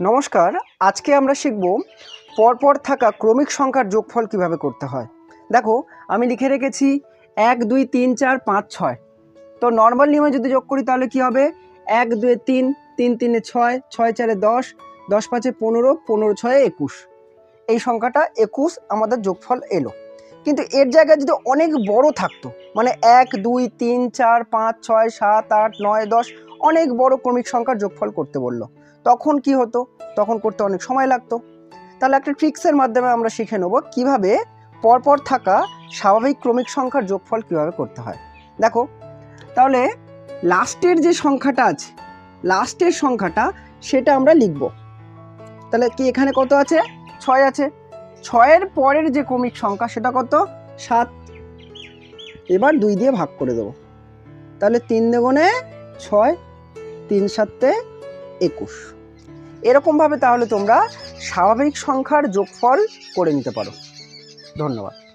নমস্কার, আজকে আমরা শিখব পরপর থাকা ক্রমিক সংখ্যার যোগফল কীভাবে করতে হয়। দেখো, আমি লিখে রেখেছি এক, দুই, তিন, চার, পাঁচ, ছয়। তো নর্মাল নিয়মে যদি যোগ করি তাহলে কি হবে? এক, দুয়ে তিন তিন, তিনে ছয় ছয়, চারে দশ দশ, পাঁচে পনেরো পনেরো, ছয়ে একুশ। এই সংখ্যাটা একুশ আমাদের যোগফল এলো। কিন্তু এর জায়গায় যদি অনেক বড় থাকতো মানে এক, দুই, তিন, চার, পাঁচ, ছয়, সাত, আট, নয়, দশ অনেক বড় ক্রমিক সংখ্যার যোগফল করতে বলল। তখন কি হতো? তখন করতে অনেক সময় লাগতো। তাহলে একটা ট্রিক্সের মাধ্যমে আমরা শিখে নেব কীভাবে পরপর থাকা স্বাভাবিক ক্রমিক সংখ্যার যোগফল কীভাবে করতে হয়। দেখো, তাহলে লাস্টের যে সংখ্যাটা আছে লাস্টের সংখ্যাটা সেটা আমরা লিখব। তাহলে কি এখানে কত আছে? ছয় আছে। ছয়ের পরের যে ক্রমিক সংখ্যা সেটা কত? সাত। এবার দুই দিয়ে ভাগ করে দেবো। তাহলে তিন দেগুণে ছয় তিন সাতে একুশ। এরকমভাবে তাহলে তোমরা স্বাভাবিক সংখ্যার যোগফল করে নিতে পারো। ধন্যবাদ।